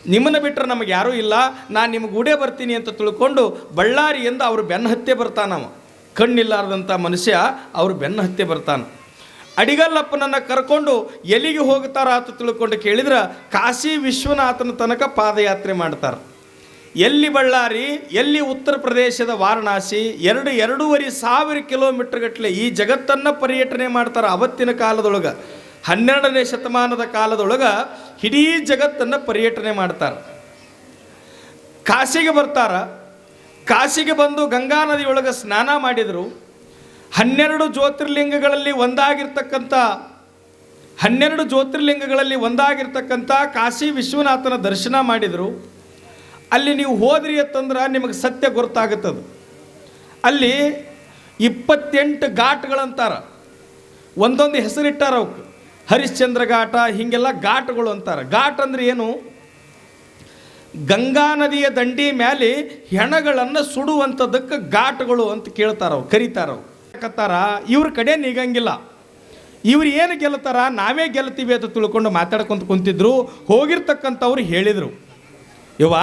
ನಿಮ್ಮನ್ನ ಬಿಟ್ರೆ ನಮಗೆ ಯಾರೂ ಇಲ್ಲ. ನಾನು ನಿಮ್ಗೆ ಉಡೇ ಬರ್ತೀನಿ ಅಂತ ತಿಳ್ಕೊಂಡು ಬಳ್ಳಾರಿಯಿಂದ ಅವರು ಬೆನ್ನ ಹತ್ತೆ ಬರ್ತಾನವ ಕಣ್ಣಿಲ್ಲಾರ್ದಂಥ ಮನುಷ್ಯ ಅವರು ಬೆನ್ನ ಹತ್ಯೆ ಬರ್ತಾನೆ. ಅಡಿಗಲ್ಲಪ್ಪನನ್ನು ಕರ್ಕೊಂಡು ಎಲ್ಲಿಗೆ ಹೋಗ್ತಾರ ಅಂತ ತಿಳ್ಕೊಂಡು ಕೇಳಿದ್ರೆ ಕಾಶಿ ವಿಶ್ವನಾಥನ ತನಕ ಪಾದಯಾತ್ರೆ ಮಾಡ್ತಾರೆ. ಎಲ್ಲಿ ಬಳ್ಳಾರಿ, ಎಲ್ಲಿ ಉತ್ತರ ಪ್ರದೇಶದ ವಾರಣಾಸಿ, ಎರಡು ಎರಡೂವರೆ ಸಾವಿರ ಕಿಲೋಮೀಟರ್ ಗಟ್ಟಲೆ ಈ ಜಗತ್ತನ್ನು ಪರ್ಯಟನೆ ಮಾಡ್ತಾರೆ ಅವತ್ತಿನ ಕಾಲದೊಳಗೆ. ಹನ್ನೆರಡನೇ ಶತಮಾನದ ಕಾಲದೊಳಗೆ ಇಡೀ ಜಗತ್ತನ್ನು ಪರ್ಯಟನೆ ಮಾಡ್ತಾರೆ. ಕಾಶಿಗೆ ಬರ್ತಾರ. ಕಾಶಿಗೆ ಬಂದು ಗಂಗಾ ನದಿಯೊಳಗೆ ಸ್ನಾನ ಮಾಡಿದರು. ಹನ್ನೆರಡು ಜ್ಯೋತಿರ್ಲಿಂಗಗಳಲ್ಲಿ ಒಂದಾಗಿರ್ತಕ್ಕಂಥ ಹನ್ನೆರಡು ಜ್ಯೋತಿರ್ಲಿಂಗಗಳಲ್ಲಿ ಒಂದಾಗಿರ್ತಕ್ಕಂಥ ಕಾಶಿ ವಿಶ್ವನಾಥನ ದರ್ಶನ ಮಾಡಿದರು. ಅಲ್ಲಿ ನೀವು ಹೋದ್ರಿ ಅಂತಂದ್ರೆ ನಿಮಗೆ ಸತ್ಯ ಗೊತ್ತಾಗುತ್ತದು. ಅಲ್ಲಿ ಇಪ್ಪತ್ತೆಂಟು ಘಾಟ್ಗಳಂತಾರೆ. ಒಂದೊಂದು ಹೆಸರಿಟ್ಟಾರ ಅವಕ್ಕೆ ಹರಿಶ್ಚಂದ್ರ ಘಾಟ, ಹೀಗೆಲ್ಲ ಘಾಟ್ಗಳು ಅಂತಾರೆ. ಘಾಟ್ ಅಂದ್ರೆ ಏನು? ಗಂಗಾ ನದಿಯ ದಂಡಿ ಮೇಲೆ ಹೆಣಗಳನ್ನು ಸುಡುವಂಥದ್ದಕ್ಕೆ ಘಾಟ್ಗಳು ಅಂತ ಕೇಳ್ತಾರವು ಕರೀತಾರವು ಯಾಕತ್ತಾರ ಇವ್ರ ಕಡೆ ನಿಗಂಗಿಲ್ಲ. ಇವ್ರು ಏನು ಗೆಲ್ತಾರ? ನಾವೇ ಗೆಲ್ತೀವಿ ಅಂತ ತಿಳ್ಕೊಂಡು ಮಾತಾಡ್ಕೊಂತ ಕುಂತಿದ್ರು. ಹೋಗಿರ್ತಕ್ಕಂಥವ್ರು ಹೇಳಿದರು. ಇವ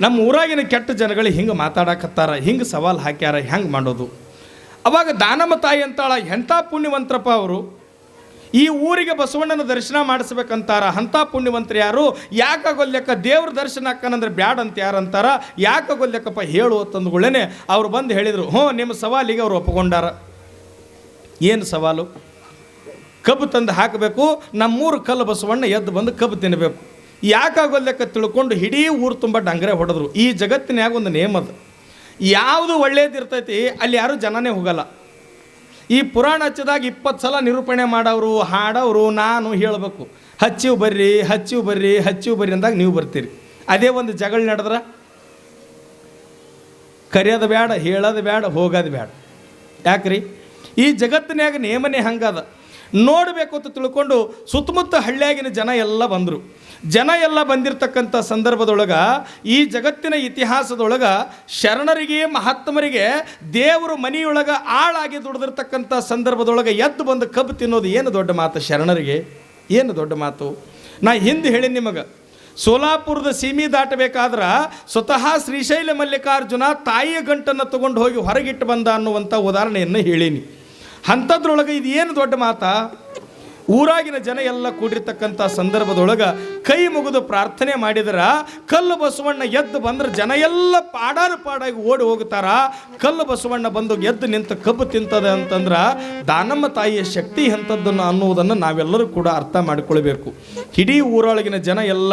ನಮ್ಮ ಊರಾಗಿನ ಕೆಟ್ಟ ಜನಗಳು ಹಿಂಗೆ ಮಾತಾಡಕತ್ತಾರ, ಹಿಂಗೆ ಸವಾಲು ಹಾಕ್ಯಾರ, ಹೆಂಗೆ ಮಾಡೋದು? ಅವಾಗ ದಾನಮ್ಮ ತಾಯಿ ಅಂತಾಳ, ಎಂಥ ಪುಣ್ಯವಂತರಪ್ಪ ಅವರು? ಈ ಊರಿಗೆ ಬಸವಣ್ಣನ ದರ್ಶನ ಮಾಡಿಸ್ಬೇಕಂತಾರ, ಅಂಥ ಪುಣ್ಯವಂತರು ಯಾರು? ಯಾಕಾಗೊಲ್ಯಕ್ಕ ದೇವ್ರ ದರ್ಶನ ಅಕ್ಕನಂದ್ರೆ ಬ್ಯಾಡ ಅಂತ ಯಾರು ಅಂತಾರ ಯಾಕಾಗೊಲ್ಯಕ್ಕಪ್ಪ ಹೇಳು ಅಂತಂದುಗಳೇನೆ ಅವ್ರು ಬಂದು ಹೇಳಿದರು, ಹ್ಞೂ, ನಿಮ್ಮ ಸವಾಲಿಗೆ ಅವರು ಒಪ್ಪಿಕೊಂಡಾರ ಏನು ಸವಾಲು? ಕಬ್ಬು ತಂದು ಹಾಕಬೇಕು, ನಮ್ಮೂರು ಕಲ್ಲು ಬಸವಣ್ಣ ಎದ್ದು ಬಂದು ಕಬ್ಬು ತಿನ್ನಬೇಕು ಯಾಕಾಗೋಲ್ಲಕ್ಕ ತಿಳ್ಕೊಂಡು ಇಡೀ ಊರು ತುಂಬ ಡಂಗರೆ ಹೊಡೆದ್ರು. ಈ ಜಗತ್ತಿನ್ಯಾಗ ಒಂದು ನೇಮ್ ಅದು. ಯಾವುದು ಒಳ್ಳೇದಿರ್ತೈತಿ ಅಲ್ಲಿ ಯಾರೂ ಜನನೇ ಹೋಗಲ್ಲ. ಈ ಪುರಾಣ ಹಚ್ಚಿದಾಗ ಇಪ್ಪತ್ತು ಸಲ ನಿರೂಪಣೆ ಮಾಡೋರು ಹಾಡೋರು ನಾನು ಹೇಳಬೇಕು. ಹಚ್ಚಿವು ಬರ್ರಿ ಹಚ್ಚಿವು ಬರ್ರಿ ಹಚ್ಚಿವು ಬರ್ರಿ ಅಂದಾಗ ನೀವು ಬರ್ತೀರಿ. ಅದೇ ಒಂದು ಜಗಳ ನಡೆದ್ರ? ಕರೆಯೋದು ಬೇಡ ಹೇಳೋದು ಬೇಡ ಹೋಗೋದು ಬೇಡ ಯಾಕ್ರಿ? ಈ ಜಗತ್ತಿನ್ಯಾಗ ನೇಮನೆ ಹಂಗದ. ನೋಡಬೇಕು ಅಂತ ತಿಳ್ಕೊಂಡು ಸುತ್ತಮುತ್ತ ಹಳ್ಳಿಯಾಗಿನ ಜನ ಎಲ್ಲ ಬಂದರು. ಜನ ಎಲ್ಲ ಬಂದಿರತಕ್ಕಂಥ ಸಂದರ್ಭದೊಳಗೆ, ಈ ಜಗತ್ತಿನ ಇತಿಹಾಸದೊಳಗೆ ಶರಣರಿಗೆ, ಮಹಾತ್ಮರಿಗೆ ದೇವರು ಮನೆಯೊಳಗೆ ಆಳಾಗಿ ದುಡಿದಿರ್ತಕ್ಕಂಥ ಸಂದರ್ಭದೊಳಗೆ ಎದ್ದು ಬಂದು ಕಬ್ಬು ತಿನ್ನೋದು ಏನು ದೊಡ್ಡ ಮಾತು ಶರಣರಿಗೆ? ಏನು ದೊಡ್ಡ ಮಾತು? ನಾ ಹಿಂದೆ ಹೇಳಿ ನಿಮಗೆ, ಸೋಲಾಪುರದ ಸೀಮಿ ದಾಟಬೇಕಾದ್ರೆ ಸ್ವತಃ ಶ್ರೀಶೈಲ ಮಲ್ಲಿಕಾರ್ಜುನ ತಾಯಿಯ ಗಂಟನ್ನು ತಗೊಂಡು ಹೋಗಿ ಹೊರಗಿಟ್ಟು ಬಂದ ಅನ್ನುವಂಥ ಉದಾಹರಣೆಯನ್ನು ಹೇಳೀನಿ. ಅಂಥದ್ರೊಳಗೆ ಇದು ಏನು ದೊಡ್ಡ ಮಾತಾ? ಊರಾಗಿನ ಜನ ಎಲ್ಲ ಕೂಡಿರ್ತಕ್ಕಂಥ ಸಂದರ್ಭದೊಳಗೆ ಕೈ ಮುಗಿದು ಪ್ರಾರ್ಥನೆ ಮಾಡಿದ್ರ, ಕಲ್ಲು ಬಸವಣ್ಣ ಎದ್ದು ಬಂದ್ರೆ ಜನ ಎಲ್ಲ ಪಾಡಾರು ಪಾಡಾಗಿ ಓಡಿ ಹೋಗ್ತಾರ. ಕಲ್ಲು ಬಸವಣ್ಣ ಬಂದು ಎದ್ದು ನಿಂತು ಕಬ್ಬು ತಿಂತದೆ ಅಂತಂದ್ರೆ, ದಾನಮ್ಮ ತಾಯಿಯ ಶಕ್ತಿ ಎಂಥದ್ದನ್ನು ಅನ್ನುವುದನ್ನು ನಾವೆಲ್ಲರೂ ಕೂಡ ಅರ್ಥ ಮಾಡಿಕೊಳ್ಬೇಕು. ಇಡೀ ಊರೊಳಗಿನ ಜನ ಎಲ್ಲ,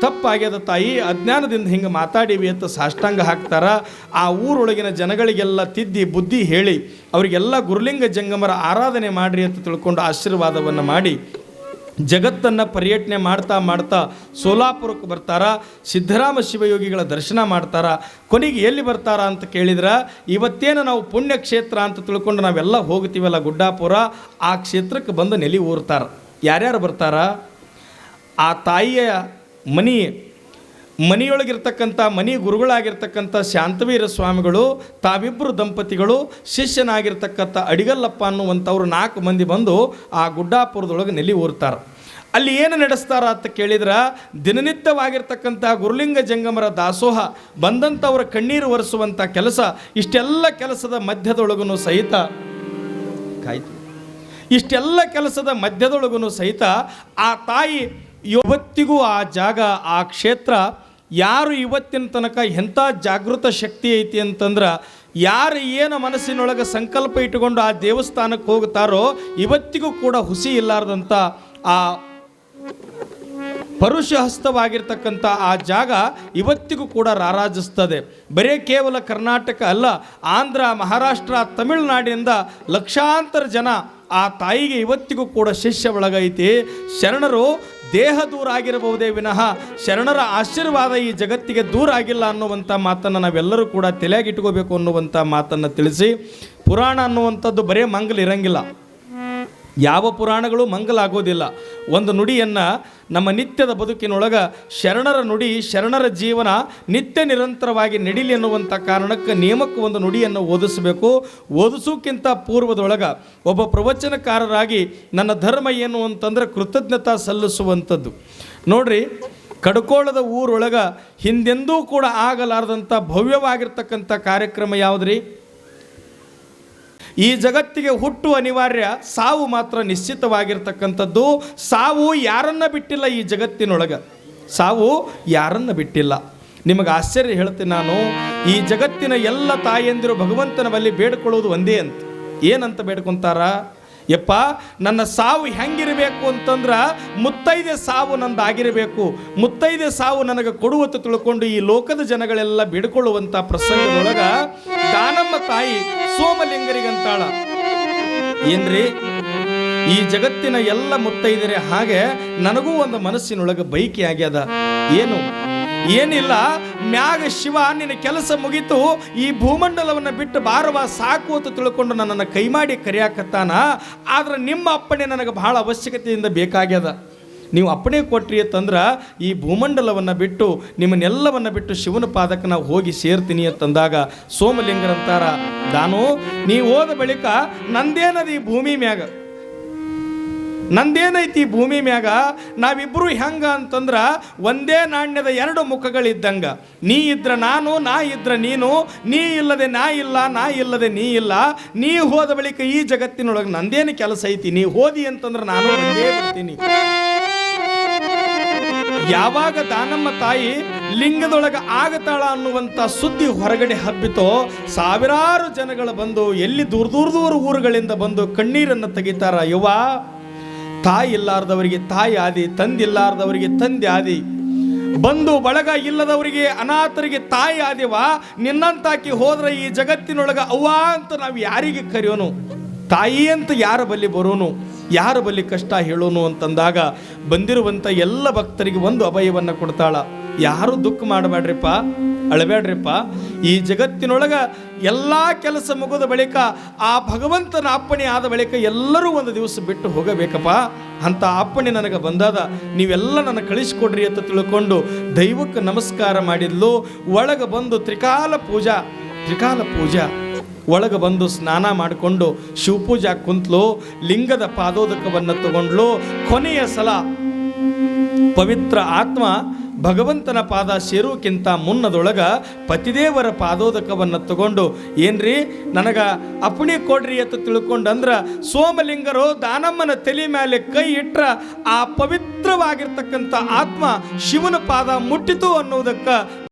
ತಪ್ಪಾಗ್ಯದ ತಾಯಿ, ಅಜ್ಞಾನದಿಂದ ಹಿಂಗೆ ಮಾತಾಡಿವಿ ಅಂತ ಸಾಷ್ಟಾಂಗ ಹಾಕ್ತಾರ. ಆ ಊರೊಳಗಿನ ಜನಗಳಿಗೆಲ್ಲ ತಿದ್ದಿ ಬುದ್ಧಿ ಹೇಳಿ, ಅವರಿಗೆಲ್ಲ ಗುರುಲಿಂಗ ಜಂಗಮರ ಆರಾಧನೆ ಮಾಡಿರಿ ಅಂತ ತಿಳ್ಕೊಂಡು ಆಶೀರ್ವಾದವನ್ನು ಮಾಡಿ ಜಗತ್ತನ್ನು ಪರ್ಯಟನೆ ಮಾಡ್ತಾ ಮಾಡ್ತಾ ಸೋಲಾಪುರಕ್ಕೆ ಬರ್ತಾರ, ಸಿದ್ದರಾಮ ಶಿವಯೋಗಿಗಳ ದರ್ಶನ ಮಾಡ್ತಾರ, ಕೊನೆಗೆ ಎಲ್ಲಿ ಬರ್ತಾರ ಅಂತ ಕೇಳಿದ್ರೆ, ಇವತ್ತೇನು ನಾವು ಪುಣ್ಯ ಕ್ಷೇತ್ರ ಅಂತ ತಿಳ್ಕೊಂಡು ನಾವೆಲ್ಲ ಹೋಗ್ತೀವಲ್ಲ ಗುಡ್ಡಾಪುರ, ಆ ಕ್ಷೇತ್ರಕ್ಕೆ ಬಂದು ನೆಲೆ ಊರ್ತಾರ. ಯಾರ್ಯಾರು ಬರ್ತಾರ? ಆ ತಾಯಿಯ ಮನಿ ಮನೆಯೊಳಗಿರ್ತಕ್ಕಂಥ ಮನಿ ಗುರುಗಳಾಗಿರ್ತಕ್ಕಂಥ ಶಾಂತವೀರ ಸ್ವಾಮಿಗಳು ತಾವಿಬ್ಬರು ದಂಪತಿಗಳು, ಶಿಷ್ಯನಾಗಿರ್ತಕ್ಕಂಥ ಅಡಿಗಲ್ಲಪ್ಪ ಅನ್ನುವಂಥವ್ರು ನಾಲ್ಕು ಮಂದಿ ಬಂದು ಆ ಗುಡ್ಡಾಪುರದೊಳಗೆ ನೆಲೆ ಊರ್ತಾರೆ. ಅಲ್ಲಿ ಏನು ನಡೆಸ್ತಾರ ಅಂತ ಕೇಳಿದ್ರೆ, ದಿನನಿತ್ಯವಾಗಿರ್ತಕ್ಕಂಥ ಗುರುಲಿಂಗ ಜಂಗಮರ ದಾಸೋಹ, ಬಂದಂಥವರ ಕಣ್ಣೀರು ಒರೆಸುವಂಥ ಕೆಲಸ, ಇಷ್ಟೆಲ್ಲ ಕೆಲಸದ ಮಧ್ಯದೊಳಗೂ ಸಹಿತ ಕಾಯ್ತು. ಇಷ್ಟೆಲ್ಲ ಕೆಲಸದ ಮಧ್ಯದೊಳಗೂ ಸಹಿತ ಆ ತಾಯಿ ಇವತ್ತಿಗೂ ಆ ಜಾಗ, ಆ ಕ್ಷೇತ್ರ ಯಾರು ಇವತ್ತಿನ ತನಕ ಎಂಥ ಜಾಗೃತ ಶಕ್ತಿ ಐತಿ ಅಂತಂದ್ರೆ ಯಾರು ಏನು ಮನಸ್ಸಿನೊಳಗೆ ಸಂಕಲ್ಪ ಇಟ್ಟುಕೊಂಡು ಆ ದೇವಸ್ಥಾನಕ್ಕೆ ಹೋಗ್ತಾರೋ ಇವತ್ತಿಗೂ ಕೂಡ ಹುಸಿ ಇಲ್ಲಾರ್ದಂಥ ಆ ಪರುಷಹಸ್ತವಾಗಿರ್ತಕ್ಕಂಥ ಆ ಜಾಗ ಇವತ್ತಿಗೂ ಕೂಡ ರಾರಾಜಿಸ್ತದೆ. ಬರೇ ಕೇವಲ ಕರ್ನಾಟಕ ಅಲ್ಲ, ಆಂಧ್ರ, ಮಹಾರಾಷ್ಟ್ರ ತಮಿಳುನಾಡಿನಿಂದ ಲಕ್ಷಾಂತರ ಜನ ಆ ತಾಯಿಗೆ ಇವತ್ತಿಗೂ ಕೂಡ ಶಿಷ್ಯ ಒಳಗೈತಿ. ಶರಣರು ದೇಹ ದೂರ ಆಗಿರಬಹುದೇ ವಿನಃ ಶರಣರ ಆಶೀರ್ವಾದ ಈ ಜಗತ್ತಿಗೆ ದೂರ ಆಗಿಲ್ಲ ಅನ್ನುವಂಥ ಮಾತನ್ನು ನಾವೆಲ್ಲರೂ ಕೂಡ ತಲೆಯಾಗಿಟ್ಕೋಬೇಕು ಅನ್ನುವಂಥ ಮಾತನ್ನು ತಿಳಿಸಿ. ಪುರಾಣ ಅನ್ನುವಂಥದ್ದು ಬರೇ ಮಂಗಲ್ ಇರಂಗಿಲ್ಲ. ಯಾವ ಪುರಾಣಗಳು ಮಂಗಲಾಗೋದಿಲ್ಲ. ಒಂದು ನುಡಿಯನ್ನು ನಮ್ಮ ನಿತ್ಯದ ಬದುಕಿನೊಳಗೆ ಶರಣರ ನುಡಿ, ಶರಣರ ಜೀವನ ನಿತ್ಯ ನಿರಂತರವಾಗಿ ನಡಿಲಿ ಅನ್ನುವಂಥ ಕಾರಣಕ್ಕೆ ನಿಯಮಕ್ಕೆ ಒಂದು ನುಡಿಯನ್ನು ಓದಿಸಬೇಕು. ಓದಿಸೋಕ್ಕಿಂತ ಪೂರ್ವದೊಳಗೆ ಒಬ್ಬ ಪ್ರವಚನಕಾರರಾಗಿ ನನ್ನ ಧರ್ಮ ಏನು ಅಂತಂದ್ರೆ ಕೃತಜ್ಞತಾ ಸಲ್ಲಿಸುವಂಥದ್ದು. ನೋಡ್ರಿ, ಕಡ್ಕೋಳದ ಊರೊಳಗೆ ಹಿಂದೆಂದೂ ಕೂಡ ಆಗಲಾರದಂಥ ಭವ್ಯವಾಗಿರ್ತಕ್ಕಂಥ ಕಾರ್ಯಕ್ರಮ ಯಾವುದ್ರಿ? ಈ ಜಗತ್ತಿಗೆ ಹುಟ್ಟು ಅನಿವಾರ್ಯ ಸಾವು ಮಾತ್ರ ನಿಶ್ಚಿತವಾಗಿರ್ತಕ್ಕಂಥದ್ದು. ಸಾವು ಯಾರನ್ನ ಬಿಟ್ಟಿಲ್ಲ ಈ ಜಗತ್ತಿನೊಳಗೆ? ಸಾವು ಯಾರನ್ನ ಬಿಟ್ಟಿಲ್ಲ? ನಿಮಗೆ ಆಶ್ಚರ್ಯ ಹೇಳ್ತೀನಿ ನಾನು, ಈ ಜಗತ್ತಿನ ಎಲ್ಲ ತಾಯಂದಿರು ಭಗವಂತನ ಬಳಿ ಬೇಡ್ಕೊಳ್ಳೋದು ಒಂದೇ ಅಂತ. ಏನಂತ ಬೇಡ್ಕೊಂತಾರ? ಯಪ್ಪ, ನನ್ನ ಸಾವು ಹೆಂಗಿರಬೇಕು ಅಂತಂದ್ರೆ ಮುತ್ತೈದೆ ಸಾವು ನಂದಾಗಿರಬೇಕು. ಮುತ್ತೈದೆ ಸಾವು ನನಗೆ ಕೊಡುವತ್ತು ತಿಳ್ಕೊಂಡು ಈ ಲೋಕದ ಜನಗಳೆಲ್ಲ ಬೇಡ್ಕೊಳ್ಳುವಂಥ ಪ್ರಸಂಗದೊಳಗ ದಾನಮ್ಮ ತಾಯಿ ಸೋಮಲಿಂಗರಿಗಂತಾಳ. ಏನ್ರಿ, ಈ ಜಗತ್ತಿನ ಎಲ್ಲ ಮುತ್ತೈದರೆ ಹಾಗೆ ನನಗೂ ಒಂದು ಮನಸ್ಸಿನೊಳಗೆ ಬೈಕಿ ಆಗ್ಯದ. ಏನು? ಏನಿಲ್ಲ, ಮ್ಯಾಗ ಶಿವ ನಿನ್ನ ಕೆಲಸ ಮುಗಿತು, ಈ ಭೂಮಂಡಲವನ್ನು ಬಿಟ್ಟು ಬಾರವ ಸಾಕು ಅಂತ ತಿಳ್ಕೊಂಡು ನನ್ನನ್ನು ಕೈ ಮಾಡಿ ಕರೆಯಾಕತ್ತಾನ. ಆದ್ರೆ ನಿಮ್ಮ ಅಪ್ಪಣೆ ನನಗೆ ಬಹಳ ಅವಶ್ಯಕತೆಯಿಂದ ಬೇಕಾಗ್ಯದ. ನೀವು ಅಪ್ಪಣೆ ಕೊಟ್ರಿ ಅಂತಂದ್ರೆ ಈ ಭೂಮಂಡಲವನ್ನು ಬಿಟ್ಟು ನಿಮ್ಮನ್ನೆಲ್ಲವನ್ನು ಬಿಟ್ಟು ಶಿವನ ಪಾದಕ್ಕೆ ನಾವು ಹೋಗಿ ಸೇರ್ತೀನಿ ಅಂತಂದಾಗ ಸೋಮಲಿಂಗರಂತಾರ ನಾನು ನೀವು ಹೋದ ಬಳಿಕ ನಂದೇನದು ಈ ಭೂಮಿ ಮ್ಯಾಗ? ನಂದೇನೈತಿ ಈ ಭೂಮಿ ಮ್ಯಾಗ? ನಾವಿಬ್ಬರು ಹೆಂಗ ಅಂತಂದ್ರ ಒಂದೇ ನಾಣ್ಯದ ಎರಡು ಮುಖಗಳಿದ್ದಂಗ. ನೀ ಇದ್ರ ನಾನು, ನಾ ಇದ್ರ ನೀನು, ನೀ ಇಲ್ಲದೆ ನಾ ಇಲ್ಲ, ನಾ ಇಲ್ಲದೆ ನೀ ಇಲ್ಲ. ನೀ ಹೋದ ಬಳಿಕ ಈ ಜಗತ್ತಿನೊಳಗೆ ನಂದೇನು ಕೆಲಸ ಐತಿ? ನೀ ಹೋದಿ ಅಂತಂದ್ರೆ ನಾನು ಒಂದೇ ಬರ್ತೀನಿ. ಯಾವಾಗ ದಾನಮ್ಮ ತಾಯಿ ಲಿಂಗದೊಳಗೆ ಆಗತಾಳ ಅನ್ನುವಂಥ ಸುದ್ದಿ ಹೊರಗಡೆ ಹಬ್ಬಿತೋ, ಸಾವಿರಾರು ಜನಗಳು ಬಂದು ಎಲ್ಲಿ ದೂರ ದೂರ ದೂರ ಊರುಗಳಿಂದ ಬಂದು ಕಣ್ಣೀರನ್ನು ತೆಗಿತಾರ ಯುವ ತಾಯಿ ಇಲ್ಲಾರ್ದವರಿಗೆ ತಾಯಿ ಆದಿ ತಂದಿಲ್ಲಾರ್ದವರಿಗೆ ತಂದೆ ಆದಿ. ಬಂದು ಬಳಗ ಇಲ್ಲದವರಿಗೆ ಅನಾಥರಿಗೆ ತಾಯಿ ಆದಿವ, ನಿನ್ನಂತಾಕಿ ಹೋದ್ರೆ ಈ ಜಗತ್ತಿನೊಳಗೆ ಅವ್ವ ಅಂತ ನಾವು ಯಾರಿಗೆ ಕರೆಯೋನು? ತಾಯಿ ಅಂತ ಯಾರ ಬಲ್ಲಿ ಬರೋನು? ಯಾರ ಬಲ್ಲಿ ಕಷ್ಟ ಹೇಳೋನು ಅಂತಂದಾಗ ಬಂದಿರುವಂಥ ಎಲ್ಲ ಭಕ್ತರಿಗೆ ಒಂದು ಅಭಯವನ್ನು ಕೊಡ್ತಾಳ. ಯಾರು ದುಃಖ ಮಾಡಬೇಡ್ರಿಪ್ಪ, ಅಳಬೇಡ್ರಿಪ್ಪ. ಈ ಜಗತ್ತಿನೊಳಗ ಎಲ್ಲ ಕೆಲಸ ಮುಗಿದ ಬಳಿಕ, ಆ ಭಗವಂತನ ಅಪ್ಪಣೆ ಆದ ಬಳಿಕ ಎಲ್ಲರೂ ಒಂದು ದಿವಸ ಬಿಟ್ಟು ಹೋಗಬೇಕಪ್ಪ. ಅಂತ ಅಪ್ಪಣೆ ನನಗೆ ಬಂದಾದ. ನೀವೆಲ್ಲ ನನ್ನ ಕಳಿಸ್ಕೊಡ್ರಿ ಅಂತ ತಿಳ್ಕೊಂಡು ದೈವಕ್ಕೆ ನಮಸ್ಕಾರ ಮಾಡಿದ್ಲು. ಒಳಗೆ ಬಂದು ತ್ರಿಕಾಲ ಪೂಜಾ ತ್ರಿಕಾಲ ಪೂಜಾ. ಒಳಗೆ ಬಂದು ಸ್ನಾನ ಮಾಡಿಕೊಂಡು ಶಿವಪೂಜಾ ಕುಂತಲು, ಲಿಂಗದ ಪಾದೋದಕವನ್ನು ತಗೊಂಡ್ಲು. ಕೊನೆಯ ಸಲ ಪವಿತ್ರ ಆತ್ಮ ಭಗವಂತನ ಪಾದ ಸೇರೋಕ್ಕಿಂತ ಮುನ್ನದೊಳಗ ಪತಿದೇವರ ಪಾದೋದಕವನ್ನು ತಗೊಂಡು, ಏನ್ರಿ ನನಗ ಅಪ್ಪಣೆ ಕೊಡ್ರಿ ಅಂತ ತಿಳ್ಕೊಂಡಂದ್ರ ಸೋಮಲಿಂಗರು ದಾನಮ್ಮನ ತಲೆ ಮೇಲೆ ಕೈ ಇಟ್ರ ಆ ಪವಿತ್ರವಾಗಿರ್ತಕ್ಕಂಥ ಆತ್ಮ ಶಿವನ ಪಾದ ಮುಟ್ಟಿತು ಅನ್ನುವುದಕ್ಕೆ